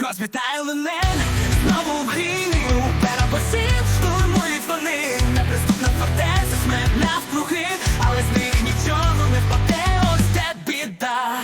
Розмітає линен, знову в грі. Перебосів, штурмують вони. Неприступна фортеця, смерть навкруги. Але з них нічого не впаде, ось це біда.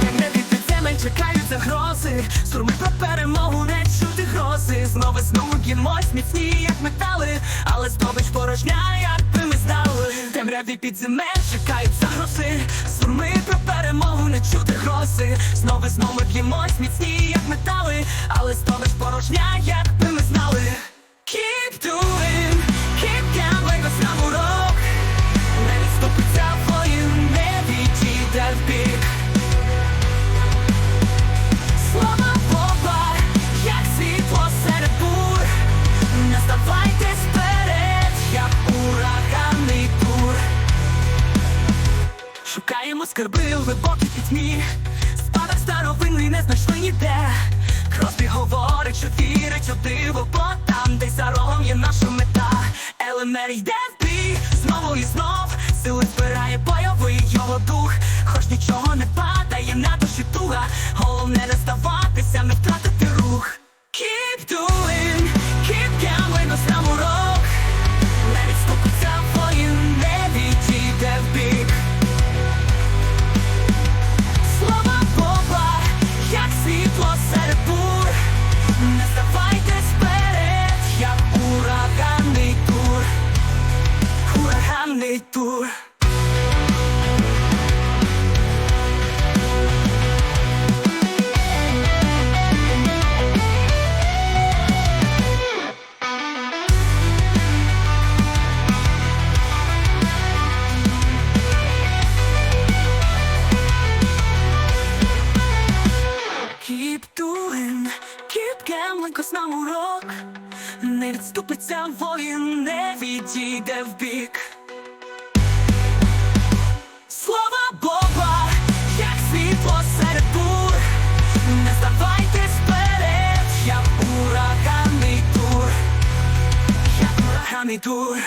Темряві під чекають загрози Сурми про перемогу не чути грози. Знову знову гімось міцні, як метали. Але здобич порожня, як би ми здали. Темряві під земель чекають загрози Сурми про перемогу не чути грози. Знову знову б'ємось міцні, як метали. Але здобич порожня, як Шукаємо скарби у глибокій пітьмі. Спадок старовинний не знайшли ніде. Кросбі говорить, що вірить у диво Бо там, десь за рогом є наша мета. Елемер йде в бій, знову і знов. Сили збирає бойовий його дух. Хоч нічого не падає на душі туга. Головне не здаватися, не втратити Ураганний тур cause нам урок. Не відступиться воїн, не відійде в бік як ураганний